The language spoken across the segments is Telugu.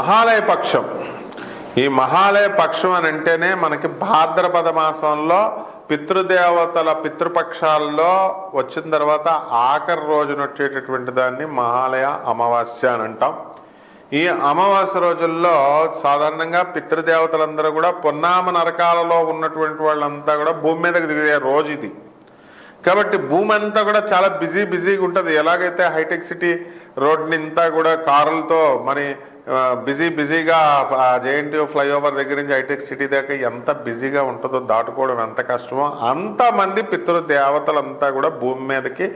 మహాలయ పక్షం. ఈ మహాలయ పక్షం అని అంటేనే మనకి భాద్రపద మాసంలో పితృదేవతల పితృపక్షాల్లో వచ్చిన తర్వాత ఆఖరి రోజున వచ్చేటటువంటి దాన్ని మహాలయ అమావాస్య అని అంటాం. ఈ అమావాస్య రోజుల్లో సాధారణంగా పితృదేవతలందరూ కూడా పొన్నామ నరకాలలో ఉన్నటువంటి వాళ్ళంతా కూడా భూమి మీదకి దిగే రోజు ఇది. కాబట్టి భూమి అంతా కూడా చాలా బిజీ బిజీగా ఉంటుంది. ఎలాగైతే హైటెక్ సిటీ రోడ్ని అంతా కూడా కారులతో మరి బిజీ బిజీగా జేఎన్టీయూ ఫ్లైఓవర్ దగ్గర నుంచి హైటెక్ సిటీ దాకా ఎంత బిజీగా ఉంటుందో దాటుకోవడం ఎంత కష్టమో అంతమంది పితృ దేవతలంతా కూడా భూమి మీదకి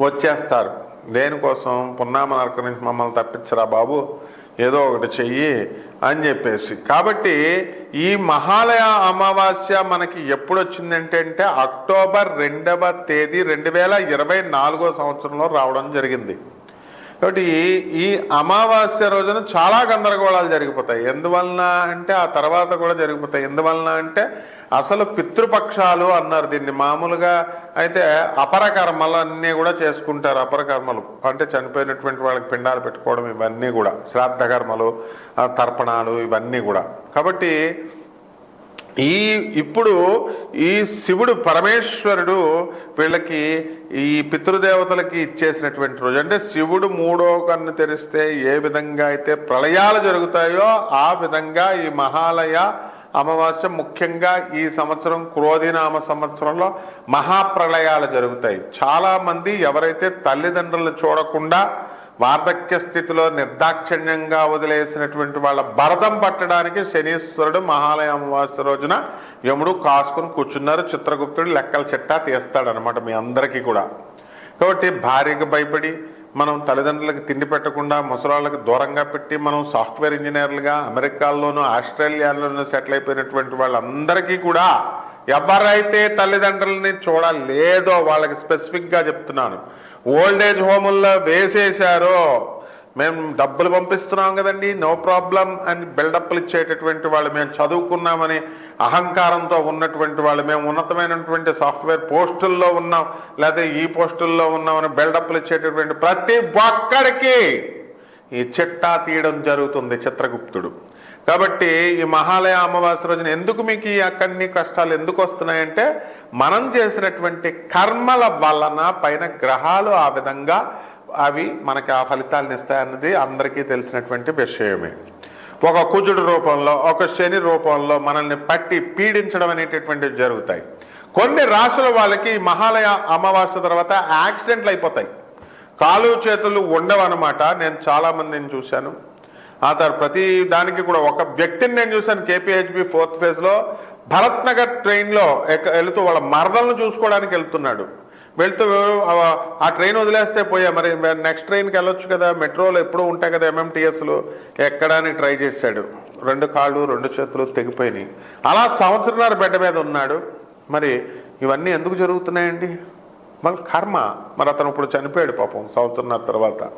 వచ్చేస్తారు. దేనికోసం? పున్నామ నరకం నుంచి మమ్మల్ని తప్పించరా బాబు? ఏదో ఒకటి చెయ్యి అని చెప్పేసి. కాబట్టి ఈ మహాలయ అమావాస్య మనకి ఎప్పుడు వచ్చిందంటే అంటే అక్టోబర్ రెండవ తేదీ రెండు వేల ఇరవై నాలుగో సంవత్సరంలో రావడం జరిగింది. కాబట్టి ఈ- అమావాస్య రోజున చాలా గందరగోళాలు జరిగిపోతాయి. ఎందువలన అంటే ఆ తర్వాత కూడా జరిగిపోతాయి. ఎందువలన అంటే అసలు పితృపక్షాలు అన్నారు దీన్ని మామూలుగా. అయితే అపర కర్మలు అన్నీ కూడా చేసుకుంటారు అపర కర్మలు అంటే చనిపోయినటువంటి వాళ్ళకి పిండాలు పెట్టుకోవడం ఇవన్నీ కూడా. శ్రాద్ధ కర్మలు తర్పణాలు ఇవన్నీ కూడా. కాబట్టి ఈ ఇప్పుడు ఈ శివుడు పరమేశ్వరుడు వీళ్ళకి ఈ పితృదేవతలకి ఇచ్చేసినటువంటి రోజు. అంటే శివుడు మూడో కన్ను తెరిస్తే ఏ విధంగా అయితే ప్రళయాలు జరుగుతాయో ఆ విధంగా ఈ మహాలయ అమావాస్య ముఖ్యంగా ఈ సంవత్సరం క్రోధినామ సంవత్సరంలో మహాప్రళయాలు జరుగుతాయి. చాలామంది ఎవరైతే తల్లిదండ్రులు చూడకుండా వార్ధక్య స్థితిలో నిర్దాక్షిణ్యంగా వదిలేసినటువంటి వాళ్ళ భరతం పట్టడానికి శనీశ్వరుడు మహాలయ అమావాస్య రోజున యముడు కాసుకుని కూర్చున్నారు. చిత్రగుప్తుడు లెక్కల చిట్టా తీస్తాడనమాట మీ అందరికీ కూడా. కాబట్టి భార్యకు భయపడి మనం తల్లిదండ్రులకు తిండి పెట్టకుండా ముసలాళ్ళకి దూరంగా పెట్టి మనం సాఫ్ట్వేర్ ఇంజనీర్లుగా అమెరికాల్లోనూ ఆస్ట్రేలియాలోనూ సెటిల్ అయిపోయినటువంటి వాళ్ళందరికీ కూడా ఎవరైతే తల్లిదండ్రులని చూడలేదో వాళ్ళకి స్పెసిఫిక్గా చెప్తున్నాను. ఓల్డ్ ఏజ్ హోముల్లో వేసేశారో మేము డబ్బులు పంపిస్తున్నాం కదండి నో ప్రాబ్లం అని బిల్డప్లు ఇచ్చేటటువంటి వాళ్ళు మేము చదువుకున్నామని అహంకారంతో ఉన్నటువంటి వాళ్ళు మేము ఉన్నతమైనటువంటి సాఫ్ట్వేర్ పోస్టుల్లో ఉన్నాం లేదా ఈ పోస్టుల్లో ఉన్నామని బిల్డప్లు ఇచ్చేటటువంటి ప్రతి ఒక్కడికి ఈ చిట్టా తీయడం జరుగుతుంది చిత్రగుప్తుడు. కాబట్టి ఈ మహాలయ అమావాస్య రోజున ఎందుకు మీకు ఈ అక్కడిని కష్టాలు ఎందుకు వస్తున్నాయంటే మనం చేసినటువంటి కర్మల వలన పైన గ్రహాలు ఆ విధంగా అవి మనకి ఆ ఫలితాలను ఇస్తాయన్నది అందరికీ తెలిసినటువంటి విషయమే. ఒక కుజుడు రూపంలో ఒక శని రూపంలో మనల్ని పట్టి పీడించడం అనేటటువంటివి జరుగుతాయి. కొన్ని రాసుల వాళ్ళకి ఈ మహాలయ అమావాస్య తర్వాత యాక్సిడెంట్లు అయిపోతాయి. కాలు చేతులు ఉండవన్నమాట. నేను చాలా మందిని చూశాను. ఆ తర్వాత ప్రతి దానికి కూడా ఒక వ్యక్తిని నేను చూశాను కేపీహెచ్బి ఫోర్త్ ఫేజ్లో. భరత్ నగర్ ట్రైన్లో ఎక్క- వెళుతూ వాళ్ళ మరదలను చూసుకోవడానికి వెళ్తున్నాడు. వెళ్తూ ఆ- ఆ ట్రైన్ వదిలేస్తే పోయా. మరి నెక్స్ట్ ట్రైన్కి వెళ్ళొచ్చు కదా. మెట్రోలో ఎప్పుడూ ఉంటాయి కదా ఎంఎంటీఎస్లు ఎక్కడానికి ట్రై చేశాడు. రెండు కాళ్ళు రెండు చేతులు తెగిపోయినాయి. అలా సంవత్సరంన్నర బెడ్ మీద ఉన్నాడు. మరి ఇవన్నీ ఎందుకు జరుగుతున్నాయండి? మరి కర్మ. మరి అతను ఇప్పుడు చనిపోయాడు పాపం సంవత్సరంన్నర తర్వాత.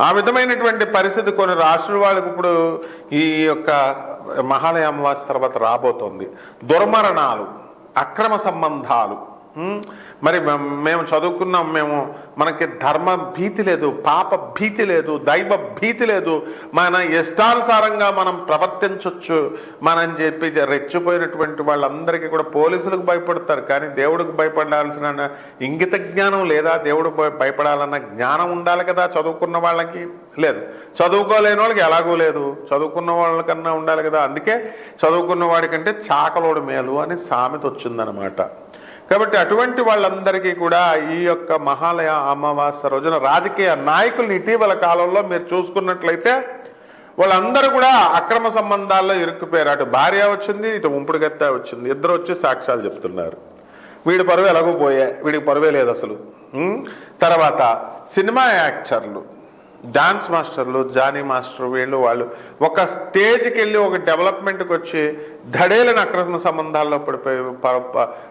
ఆ విధమైనటువంటి పరిస్థితి కొన్ని రాష్ట్రాల వాళ్ళకి ఇప్పుడు ఈ యొక్క మహాలయ అమావాస్య తర్వాత రాబోతోంది. దుర్మరణాలు అక్రమ సంబంధాలు మరి మేము చదువుకున్నాం మేము మనకి ధర్మ భీతి లేదు పాప భీతి లేదు దైవ భీతి లేదు. మన ఇష్టానుసారంగా మనం ప్రవర్తించవచ్చు మనం చెప్పి రెచ్చిపోయినటువంటి వాళ్ళందరికీ కూడా పోలీసులకు భయపడతారు. కానీ దేవుడికి భయపడాల్సిన ఇంగిత జ్ఞానం లేదా దేవుడు భయపడాలన్న జ్ఞానం ఉండాలి కదా చదువుకున్న వాళ్ళకి? లేదు. చదువుకోలేని వాళ్ళకి ఎలాగూ లేదు. చదువుకున్న వాళ్ళకన్నా ఉండాలి కదా. అందుకే చదువుకున్న వాడికంటే చాకలోడు మేలు అని సామెత వచ్చిందనమాట. కాబట్టి అటువంటి వాళ్ళందరికీ కూడా ఈ యొక్క మహాలయ అమావాస్య రోజున రాజకీయ నాయకుల్ని ఇటీవల కాలంలో మీరు చూసుకున్నట్లయితే వాళ్ళందరూ కూడా అక్రమ సంబంధాల్లో ఇరుక్కుపోయారు. అటు భార్య వచ్చింది ఇటు ఉంపుడుగత్త వచ్చింది. ఇద్దరు వచ్చి సాక్ష్యాలు చెప్తున్నారు. వీడి పరువు ఎలాగో పోయా వీడికి పరువే లేదు అసలు. తర్వాత సినిమా యాక్టర్లు. డాన్స్ మాస్టర్లు జానీ మాస్టర్ వీళ్ళు వాళ్ళు ఒక స్టేజ్కి వెళ్ళి ఒక డెవలప్మెంట్కి వచ్చి ధడేలని అక్రమ సంబంధాల్లో పడిపోయి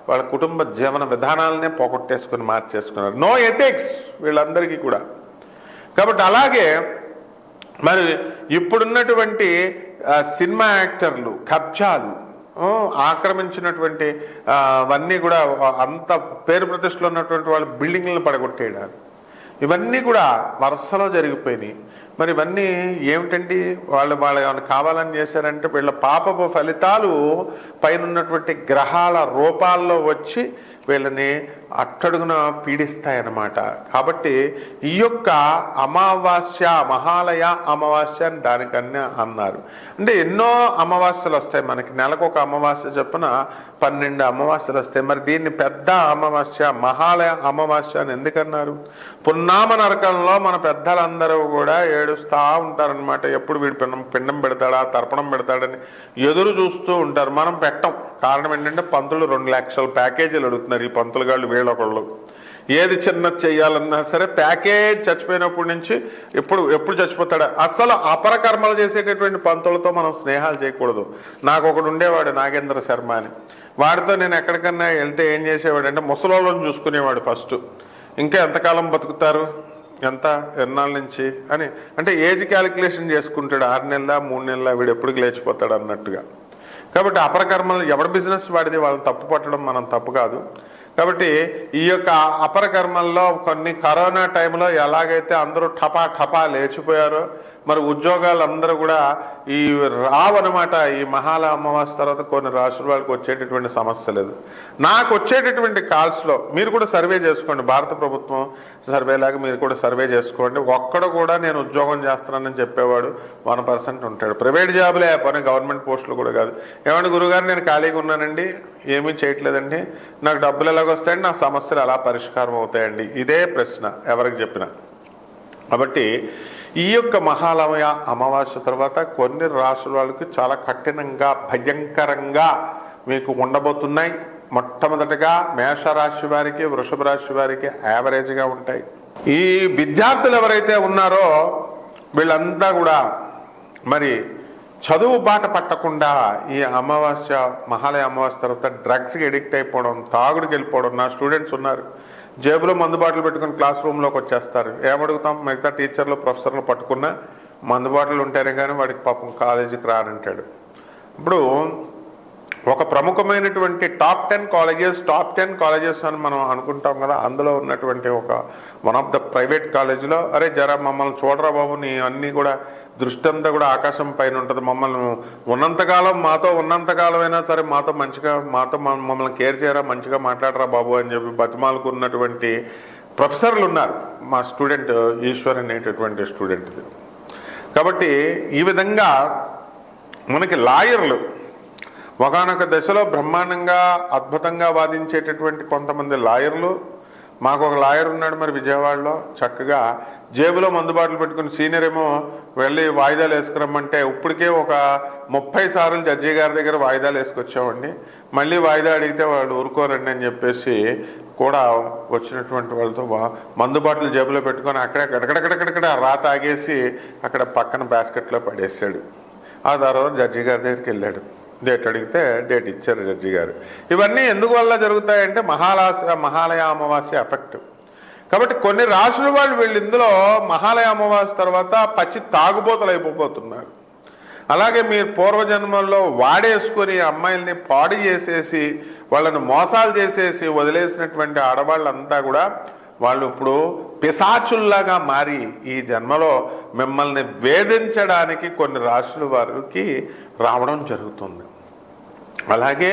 వాళ్ళ కుటుంబ జీవన విధానాలనే పోగొట్టేసుకుని మార్చేసుకున్నారు. నో ఎథిక్స్ వీళ్ళందరికీ కూడా. కాబట్టి అలాగే మరి ఇప్పుడున్నటువంటి సినిమా యాక్టర్లు కబ్జాలు ఆక్రమించినటువంటి అవన్నీ కూడా అంత పేరు ప్రతిష్టలు ఉన్నటువంటి వాళ్ళు బిల్డింగ్లను పడగొట్టేయడానికి ఇవన్నీ కూడా వరుసలో జరిగిపోయినాయి. మరి ఇవన్నీ ఏమిటండి? వాళ్ళు వాళ్ళు ఏమైనా కావాలని చేశారంటే వీళ్ళ పాపపు ఫలితాలు పైన ఉన్నటువంటి గ్రహాల రూపాల్లో వచ్చి వీళ్ళని అట్టడుగున పీడిస్తాయన్నమాట. కాబట్టి ఈ యొక్క అమావాస్య మహాలయ అమావాస్య అని దానికన్నా అన్నారు. అంటే ఎన్నో అమావాస్యలు వస్తాయి మనకి. నెలకు ఒక అమావాస్య చొప్పున పన్నెండు అమావాస్యలు వస్తాయి. మరి దీన్ని పెద్ద అమావాస్య మహాలయ అమావాస్య అని ఎందుకన్నారు? పున్నామ నరకంలో మన పెద్దలందరూ కూడా ఏడుస్తూ ఉంటారనమాట ఎప్పుడు వీడు పిండం పిండం పెడతాడా తర్పణం పెడతాడని ఎదురు చూస్తూ ఉంటారు. మనం పెట్టం. కారణం ఏంటంటే పంతులు రెండు లక్షల ప్యాకేజీలు అడుగుతున్నారు. ఈ పంతులు గాళ్ళు వీళ్ళొకళ్ళు. ఏది చిన్నది చేయాలన్నా సరే ప్యాకేజ్ చచ్చిపోయినప్పటి నుంచి ఎప్పుడు ఎప్పుడు చచ్చిపోతాడా? అసలు అపరకర్మలు చేసేటటువంటి పంతులతో మనం స్నేహాలు చేయకూడదు. నాకు ఒకడు ఉండేవాడు నాగేంద్ర శర్మ అని. వాడితో నేను ఎక్కడికన్నా వెళ్తే ఏం చేసేవాడు అంటే ముసలోళ్ళని చూసుకునేవాడు ఫస్ట్. ఇంకా ఎంతకాలం బతుకుతారు? ఎంత? ఎన్నాళ్ళ నుంచి? అని. అంటే ఏజ్ క్యాలిక్యులేషన్ చేసుకుంటాడు. ఆరు నెలల మూడు నెలల వీడు ఎప్పుడు లేచిపోతాడు అన్నట్టుగా. కాబట్టి అపరకర్మలు ఎవరి బిజినెస్ వాడిది? వాళ్ళని తప్పు పట్టడం మనం తప్పు కాదు. కాబట్టి ఈ యొక్క అపరకర్మల్లో కొన్ని కరోనా టైంలో ఎలాగైతే అందరూ ఠపా ఠపా లేచిపోయారో మరి ఉద్యోగాలు అందరూ కూడా ఈ రావనమాట ఈ మహాల అమావాస్య తర్వాత కొన్ని రాష్ట్రాల వాళ్ళకి వచ్చేటటువంటి సమస్య లేదు. నాకు వచ్చేటటువంటి కాల్స్లో మీరు కూడా సర్వే చేసుకోండి భారత ప్రభుత్వం సర్వే లాగా మీరు కూడా సర్వే చేసుకోండి. ఒక్కడ కూడా నేను ఉద్యోగం చేస్తున్నానని చెప్పేవాడు వన్ పర్సెంట్ ఉంటాడు. ప్రైవేట్ జాబులే పని గవర్నమెంట్ పోస్టులు కూడా కాదు. ఏమంటే గురుగారు నేను ఖాళీగా ఉన్నానండి. ఏమీ చేయట్లేదండి. నాకు డబ్బులు ఎలాగొస్తాయండి నా సమస్యలు ఎలా పరిష్కారం అవుతాయండి? ఇదే ప్రశ్న ఎవరికి చెప్పినా. కాబట్టి ఈ యొక్క మహాలయ అమావాస్య తర్వాత కొన్ని రాష్ట్రాల వాళ్ళకి చాలా కఠినంగా భయంకరంగా మీకు ఉండబోతున్నాయి. మొట్టమొదటిగా మేషరాశి వారికి వృషభ రాశి వారికి యావరేజ్గా ఉంటాయి. ఈ విద్యార్థులు ఎవరైతే ఉన్నారో వీళ్ళంతా కూడా మరి చదువు బాట పట్టకుండా ఈ అమావాస్య మహాలయ అమావాస్య తర్వాత డ్రగ్స్కి ఎడిక్ట్ అయిపోవడం తాగుడికి వెళ్ళిపోవడం నా స్టూడెంట్స్ ఉన్నారు. జేబులో మందుబాటలు పెట్టుకుని క్లాస్ రూమ్లోకి వచ్చేస్తారు. ఏమడుగుతాం మిగతా టీచర్లు ప్రొఫెసర్లు పట్టుకున్నా మందుబాటలు ఉంటేనే కానీ వాడికి పాపం కాలేజీకి రానంటాడు. ఇప్పుడు ఒక ప్రముఖమైనటువంటి top ten colleges top ten colleges అని మనం అనుకుంటాం కదా అందులో ఉన్నటువంటి ఒక వన్ ఆఫ్ ద ప్రైవేట్ కాలేజీలో అరే జరా మమ్మల్ని చూడరా బాబు నీ అన్నీ కూడా దృష్టి అంతా కూడా ఆకాశం పైన ఉంటుంది. మమ్మల్ని ఉన్నంతకాలం మాతో ఉన్నంతకాలం అయినా సరే మాతో మంచిగా మాతో మమ్మల్ని కేర్ చేయరా మంచిగా మాట్లాడరా బాబు అని చెప్పి బతిమాలకున్నటువంటి ప్రొఫెసర్లు ఉన్నారు మా స్టూడెంట్ ఈశ్వర్ అనేటటువంటి స్టూడెంట్ కాబట్టి ఈ విధంగా మనకి లాయర్లు ఒకనొక దశలో బ్రహ్మాండంగా అద్భుతంగా వాదించేటటువంటి కొంతమంది లాయర్లు. మాకు ఒక లాయర్ ఉన్నాడు మరి విజయవాడలో. చక్కగా జేబులో మందుబాట్లు పెట్టుకుని సీనియర్ ఏమో వెళ్ళి వాయిదాలు వేసుకురమ్మంటే ఇప్పటికే ఒక ముప్పై సార్లు జడ్జి గారి దగ్గర వాయిదాలు వేసుకొచ్చామండి మళ్ళీ వాయిదా అడిగితే వాళ్ళు ఊరుకోరండి అని చెప్పేసి కూడా వచ్చినటువంటి వాళ్ళతో వా- మందు జేబులో పెట్టుకొని అక్కడే గడగడగడగడ రాత ఆగేసి అక్కడ పక్కన బాస్కెట్లో పడేసాడు. ఆ తర్వాత జడ్జి గారి దగ్గరికి వెళ్ళాడు. డేట్ అడిగితే డేట్ ఇచ్చారు జడ్జి గారు. ఇవన్నీ ఎందుకు వల్ల జరుగుతాయంటే మహాలాస మహాలయ అమావాస్య ఎఫెక్ట్. కాబట్టి కొన్ని రాసుల వాళ్ళు వీళ్ళు ఇందులో మహాలయ అమావాస్య తర్వాత పచ్చి తాగుబోతలు అయిపోతున్నారు అలాగే మీరు పూర్వజన్మల్లో వాడేసుకొని అమ్మాయిల్ని పాడు చేసేసి వాళ్ళని మోసాలు చేసేసి వదిలేసినటువంటి ఆడవాళ్ళంతా కూడా వాళ్ళు ఇప్పుడు పిశాచుల్లాగా మారి ఈ జన్మలో మిమ్మల్ని వేధించడానికి కొన్ని రాశుల వారికి రావడం జరుగుతుంది. అలాగే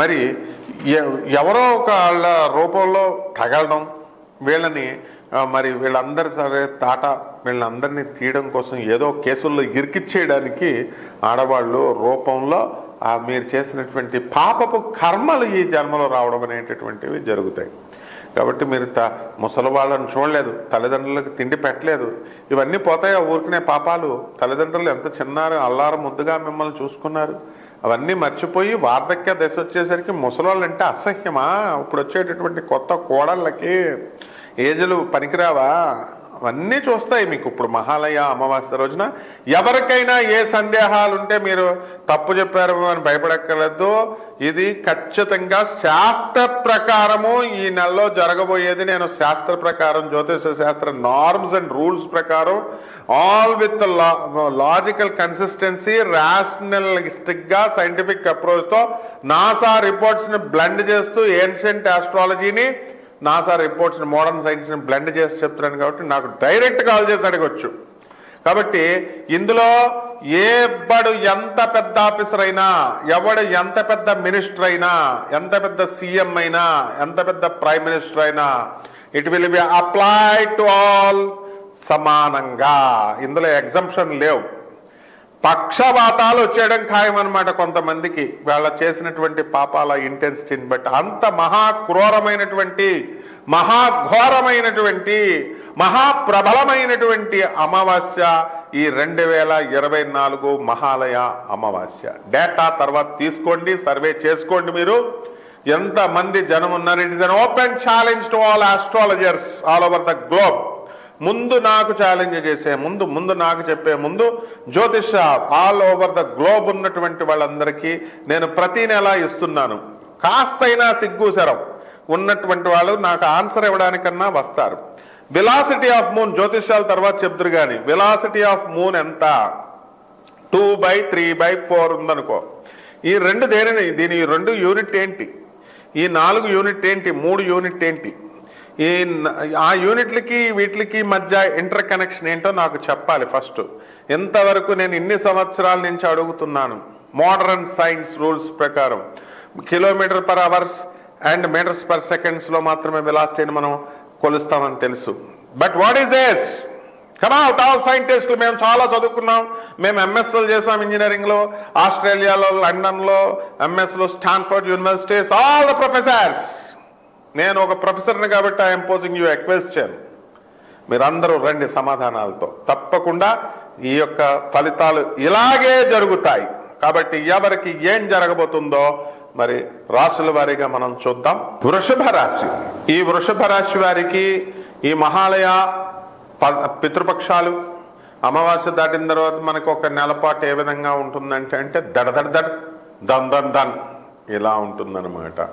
మరి ఎవరో ఒక వాళ్ళ రూపంలో తగలడం వీళ్ళని మరి వీళ్ళందరి సరే తాట వీళ్ళందరినీ తీయడం కోసం ఏదో కేసుల్లో ఇరికిచ్చేయడానికి ఆడవాళ్ళు రూపంలో మీరు చేసినటువంటి పాపపు కర్మలు ఈ జన్మలో రావడం అనేటటువంటివి జరుగుతాయి. కాబట్టి మీరు త ముసలి వాళ్ళని చూడలేదు తల్లిదండ్రులకు తిండి పెట్టలేదు ఇవన్నీ పోతాయో ఊరికనే పాపాలు? తల్లిదండ్రులు ఎంత చిన్నారు అల్లారం ముద్దుగా మిమ్మల్ని చూసుకున్నారు. అవన్నీ మర్చిపోయి వార్ధక్య దశ వచ్చేసరికి ముసలోళ్ళు అంటే అసహ్యమా? ఇప్పుడు వచ్చేటటువంటి కొత్త కోడళ్ళకి ఏజలు పనికిరావా? అవన్నీ చూస్తాయి మీకు. ఇప్పుడు మహాలయ అమావాస్య రోజున ఎవరికైనా ఏ సందేహాలు ఉంటే మీరు తప్పు చెప్పారు అని భయపడక్కర్లేదు. ఇది ఖచ్చితంగా శాస్త్ర ప్రకారము ఈ నెలలో జరగబోయేది. నేను శాస్త్ర ప్రకారం జ్యోతిష శాస్త్ర నార్మ్స్ అండ్ రూల్స్ ప్రకారం ఆల్ విత్ లాజికల్ కన్సిస్టెన్సీ రాషనలిస్టిక్గా సైంటిఫిక్ అప్రోచ్తో నాసా రిపోర్ట్స్ని బ్లెండ్ చేస్తూ ancient ఆస్ట్రాలజీని NASA reports modern science blend చేసి చెప్తున్నాను కాబట్టి నాకు డైరెక్ట్ కాల్ చేసి అడగొచ్చు. కాబట్టి ఇందులో ఎవడు ఎంత పెద్ద ఆఫీసర్ అయినా ఎవడు ఎంత పెద్ద మినిస్టర్ అయినా ఎంత పెద్ద సీఎం అయినా ఎంత పెద్ద ప్రైమ్ మినిస్టర్ అయినా it will be apply to all సమానంగా. ఇందులో ఎగ్జంప్షన్ లేవు. పక్షవాతాలు వచ్చేయడం ఖాయం అనమాట కొంతమందికి. వాళ్ళ చేసినటువంటి పాపాల ఇంటెన్సిటీని బట్టి. అంత మహాక్రూరమైనటువంటి మహాఘోరమైనటువంటి మహాప్రబలమైనటువంటి అమావాస్య ఈ రెండు వేల ఇరవై నాలుగు మహాలయ అమావాస్య. డేటా తర్వాత తీసుకోండి సర్వే చేసుకోండి మీరు. ఎంతమంది జనం ఉన్నారు it is an open challenge to all astrologers all over the globe. ముందు నాకు ఛాలెంజ్ చేసే ముందు ముందు నాకు చెప్పే ముందు జ్యోతిష ఆల్ ఓవర్ ద గ్లోబ్ ఉన్నటువంటి వాళ్ళందరికీ నేను ప్రతి నెల ఇస్తున్నాను. కాస్తైనా సిగ్గుసరం ఉన్నటువంటి వాళ్ళు నాకు ఆన్సర్ ఇవ్వడానికన్నా వస్తారు. విలాసిటీ ఆఫ్ మూన్ జ్యోతిష్యాల తర్వాత చెప్తురు కానీ విలాసిటీ ఆఫ్ మూన్ ఎంత? Two by three by four ఉందనుకో. ఈ రెండు దేనిని దీని రెండు యూనిట్ ఏంటి? ఈ నాలుగు యూనిట్ ఏంటి? మూడు యూనిట్ ఏంటి? ఈ ఆ యూనిట్లకి వీటికి మధ్య ఇంటర్ కనెక్షన్ ఏంటో నాకు చెప్పాలి ఫస్ట్ ఇంతవరకు నేను ఇన్ని సంవత్సరాల నుంచి అడుగుతున్నాను? మోడర్న్ సైన్స్ రూల్స్ ప్రకారం. Kilometre per hours and metres per సెకండ్స్లో మాత్రమే వెలాసిటీని మనం కొలుస్తామని తెలుసు. But what is as come out all సైంటిస్టులు మేము చాలా చదువుకున్నాం. మేము ఎంఎస్ఎల్ చేసాం ఇంజనీరింగ్లో ఆస్ట్రేలియాలో లండన్లో ఎంఎస్లో Stanford universities all the professors నేను ఒక ప్రొఫెసర్ని కాబట్టి ఐఎమ్ పోజింగ్ యూ ఎక్వెస్షన్ మీరందరూ రండి సమాధానాలతో. తప్పకుండా ఈ యొక్క ఫలితాలు ఇలాగే జరుగుతాయి. కాబట్టి ఎవరికి ఏం జరగబోతుందో మరి రాశుల వారీగా మనం చూద్దాం. వృషభ రాశి. ఈ వృషభ రాశి వారికి ఈ మహాలయ ప- పితృపక్షాలు అమావాస్య దాటిన తర్వాత మనకు ఒక నెలపాటు ఏ విధంగా ఉంటుందంటే అంటే దడ దడ దన్ దన్ దన్ ఇలా ఉంటుందన్నమాట.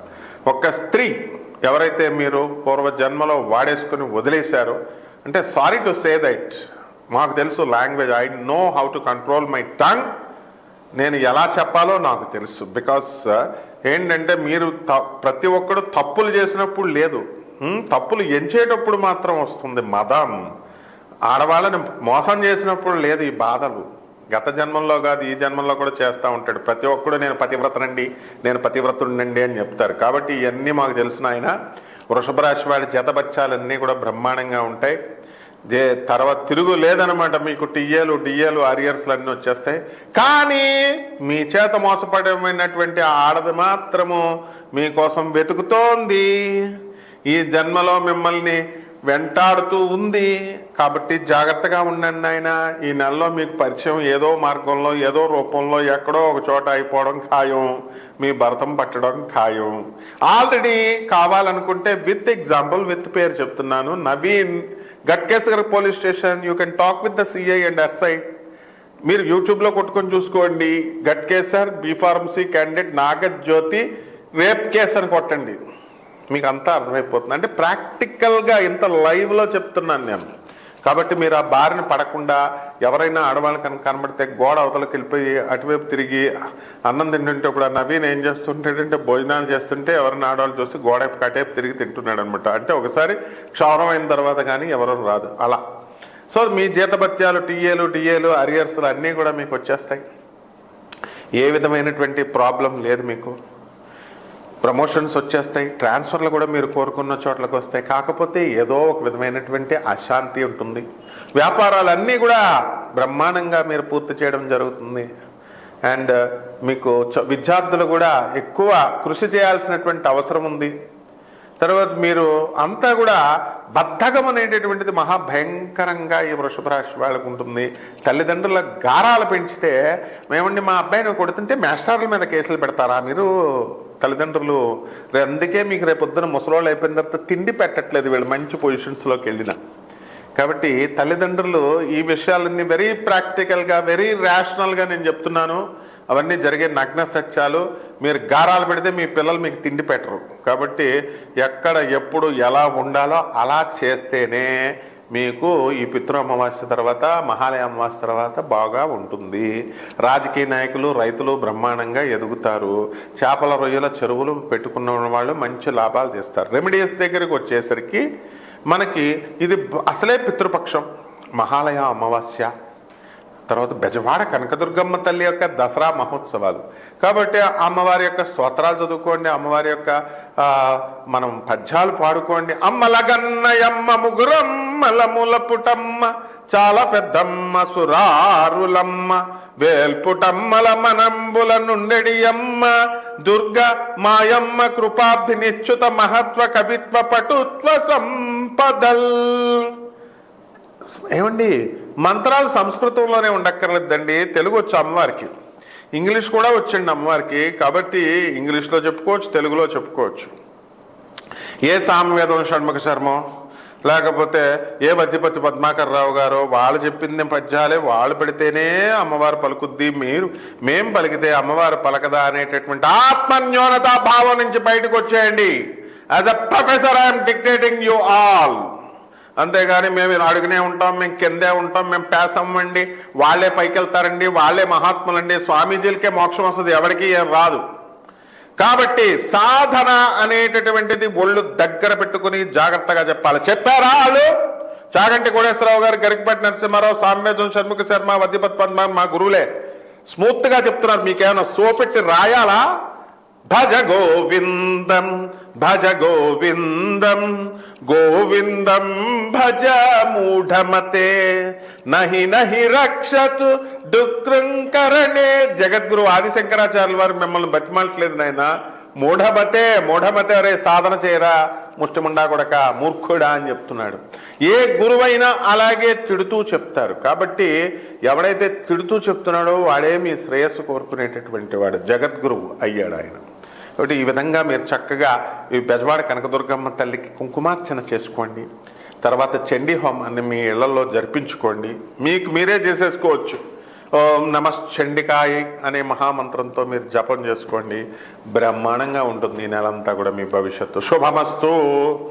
ఒక స్త్రీ ఎవరైతే మీరు పూర్వ జన్మలో వాడేసుకుని వదిలేశారో అంటే సారీ టు సే దట్ మాకు తెలుసు language I know how to control my tongue నేను ఎలా చెప్పాలో నాకు తెలుసు. బికాస్ ఏంటంటే మీరు త- ప్రతి ఒక్కడు తప్పులు చేసినప్పుడు లేదు. తప్పులు ఎంచేటప్పుడు మాత్రం వస్తుంది మదం. ఆడవాళ్ళని మోసం చేసినప్పుడు లేదు ఈ బాధలు. గత జన్మంలో కాదు ఈ జన్మంలో కూడా చేస్తూ ఉంటాడు. ప్రతి ఒక్కడు నేను పతివ్రతనండి నేను పతివ్రతుడినండి అని చెప్తారు. కాబట్టి ఇవన్నీ మాకు తెలిసిన ఆయన వృషభ రాశి వాడి జతబచ్చాలన్నీ కూడా బ్రహ్మాండంగా ఉంటాయి. దే తర్వాత తిరుగు లేదనమాట మీకు టీఏలు డిఏలు అరియర్స్లు అన్నీ వచ్చేస్తాయి. కానీ మీ చేత మోసపడమైనటువంటి ఆడది మాత్రము మీకోసం వెతుకుతోంది. ఈ జన్మలో మిమ్మల్ని వెంటాడుతూ ఉంది. కాబట్టి జాగ్రత్తగా ఉండండి ఆయన ఈ నెలలో మీకు పరిచయం ఏదో మార్గంలో ఏదో రూపంలో ఎక్కడో ఒక చోట అయిపోవడం ఖాయం. మీ భరతం పట్టడం ఖాయం. ఆల్రెడీ కావాలనుకుంటే విత్ ఎగ్జాంపుల్ విత్ పేరు చెప్తున్నాను. Naveen Ghatkesar police station you can talk with the CI and SI మీరు యూట్యూబ్లో కొట్టుకొని చూసుకోండి. Ghatkesar B Pharmacy candidate Nagajyothi rape case అని కొట్టండి. మీకు అంతా అర్థమైపోతుంది. అంటే ప్రాక్టికల్గా ఇంత లైవ్లో చెప్తున్నాను నేను. కాబట్టి మీరు ఆ బారిన పడకుండా ఎవరైనా ఆడవాళ్ళు కనుక కనబడితే గోడ అవతలకి వెళ్ళిపోయి అటువైపు తిరిగి అన్నం తింటుంటే ఇప్పుడు నవీన్ ఏం చేస్తుంటాడంటే భోజనాలు చేస్తుంటే ఎవరైనా ఆడవాళ్ళు చూసి గోడ కటేపు తిరిగి తింటున్నాడు అనమాట అంటే ఒకసారి క్షౌరం అయిన తర్వాత కానీ ఎవరూ రాదు. అలా. సో మీ జీతభత్యాలు టీఏలు డిఏలు అరియర్స్లు అన్నీ కూడా మీకు వచ్చేస్తాయి. ఏ విధమైనటువంటి ప్రాబ్లం లేదు మీకు. ప్రమోషన్స్ వచ్చేస్తాయి ట్రాన్స్ఫర్లు కూడా మీరు కోరుకున్న చోట్లకు వస్తాయి. కాకపోతే ఏదో ఒక విధమైనటువంటి అశాంతి ఉంటుంది. వ్యాపారాలన్నీ కూడా బ్రహ్మాండంగా మీరు పూర్తి చేయడం జరుగుతుంది. అండ్ మీకు చ- విద్యార్థులు కూడా ఎక్కువ కృషి చేయాల్సినటువంటి అవసరం ఉంది. తర్వాత మీరు అంతా కూడా బద్ధకం అనేటటువంటిది మహాభయంకరంగా ఈ వృషభ రాశి వాళ్ళకు ఉంటుంది. తల్లిదండ్రుల గారాలు పెంచితే మేమండి మా అబ్బాయిని కొడుతుంటే మాస్టర్ల మీద కేసులు పెడతారా మీరు? తల్లిదండ్రులు అందుకే మీకు రేపు పొద్దున ముసలోళ్ళు అయిపోయిన తర్వాత తిండి పెట్టట్లేదు వీళ్ళు మంచి పొజిషన్స్లోకి వెళ్ళిన. కాబట్టి తల్లిదండ్రులు ఈ విషయాలన్నీ వెరీ ప్రాక్టికల్గా వెరీ ర్యాషనల్గా నేను చెప్తున్నాను. అవన్నీ జరిగే నగ్న సత్యాలు. మీరు గారాలు పెడితే మీ పిల్లలు మీకు తిండి పెట్టరు. కాబట్టి ఎక్కడ ఎప్పుడు ఎలా ఉండాలో అలా చేస్తేనే మీకు ఈ పితృ అమావాస్య తర్వాత మహాలయ అమావాస్య తర్వాత బాగా ఉంటుంది. రాజకీయ నాయకులు రైతులు బ్రహ్మాండంగా ఎదుగుతారు. చేపల రొయ్యల చెరువులు పెట్టుకున్న వాళ్ళు మంచి లాభాలు తీస్తారు రెమెడీస్ దగ్గరికి వచ్చేసరికి మనకి ఇది అసలే పితృపక్షం. మహాలయ అమావాస్య తర్వాత బెజవాడ కనకదుర్గమ్మ తల్లి యొక్క దసరా మహోత్సవాలు. కాబట్టి అమ్మవారి యొక్క స్తోత్రాలు చదువుకోండి అమ్మవారి యొక్క మనం పద్యాలు పాడుకోండి. అమ్మలగన్నయమ్మ ముగురమ్మల ములపుటమ్మ చాలా పెద్దమ్మ సురారులమ్మ వేల్పుటమ్మల మనంబుల నుండెడియమ్మ దుర్గ మాయమ్మ కృపాభినిచ్యుత మహత్వ కవిత్వ పటుత్వ సంపదల్. ఏమండి? మంత్రాలు సంస్కృతంలోనే ఉండక్కర్లేదండి. తెలుగు వచ్చు అమ్మవారికి. ఇంగ్లీష్ కూడా వచ్చిండి అమ్మవారికి. కాబట్టి ఇంగ్లీష్లో చెప్పుకోవచ్చు తెలుగులో చెప్పుకోవచ్చు. ఏ సామవేదం షణ్ముఖ శర్మో? లేకపోతే ఏ వద్దిపతి పద్మాకర్ రావు గారో? వాళ్ళు చెప్పింది పద్యాలే వాళ్ళు పెడితేనే అమ్మవారు పలుకుద్ది. మీరు మేం పలికితే అమ్మవారు పలకదా అనేటటువంటి ఆత్మన్యోనత భావం నుంచి బయటకు వచ్చేయండి. As a professor I'm dictating you all అంతేగాని మేము అడుగునే ఉంటాం మేము కిందే ఉంటాం మేము పేసమ్మండి వాళ్ళే పైకి వెళ్తారండి వాళ్ళే మహాత్ములండి స్వామీజీలకే మోక్షం వస్తుంది ఎవరికి ఏం రాదు. కాబట్టి సాధన అనేటటువంటిది ఒళ్ళు దగ్గర పెట్టుకుని జాగ్రత్తగా చెప్పాలి. చెప్పారా వాళ్ళు? చాగంటి కోడేశ్వరరావు గారు గరికపట్టి నరసింహారావు సామ్యజం షణ్ముఖ శర్మ వద్యపత్ పద్మ మా గురువులే. స్మూత్గా చెప్తున్నారు మీకేమైనా సోపెట్టి రాయాలా? భజ గోవిందం భజ గోవిందం గోవిందం భజ మూఢమతే. నహి నహి రక్షతు డుక్రంకరణే జగద్గురు ఆదిశంకరాచార్యుల వారు మిమ్మల్ని బతిమాలట్లేదు నాయన. మూఢమతే మూఢమతే అరే సాధన చేయరా ముష్టముండా కొడక మూర్ఖుడా అని చెప్తున్నాడు. ఏ గురువైనా అలాగే తిడుతూ చెప్తారు. కాబట్టి ఎవడైతే తిడుతూ చెప్తున్నాడో వాడే మీ శ్రేయస్సు కోరుకునేటటువంటి వాడు జగద్గురువు అయ్యాడు ఆయన. కాబట్టి ఈ విధంగా మీరు చక్కగా ఈ బెజవాడ కనకదుర్గమ్మ తల్లికి కుంకుమార్చన చేసుకోండి. తర్వాత చండీ హోమాన్ని మీ ఇళ్ళలో జరిపించుకోండి. మీకు మీరే చేసేసుకోవచ్చు. ఓం నమ చండికాయ అనే మహామంత్రంతో మీరు జపం చేసుకోండి. బ్రహ్మాండంగా ఉంటుంది ఈ నెలంతా కూడా మీ భవిష్యత్తు. శుభమస్తు.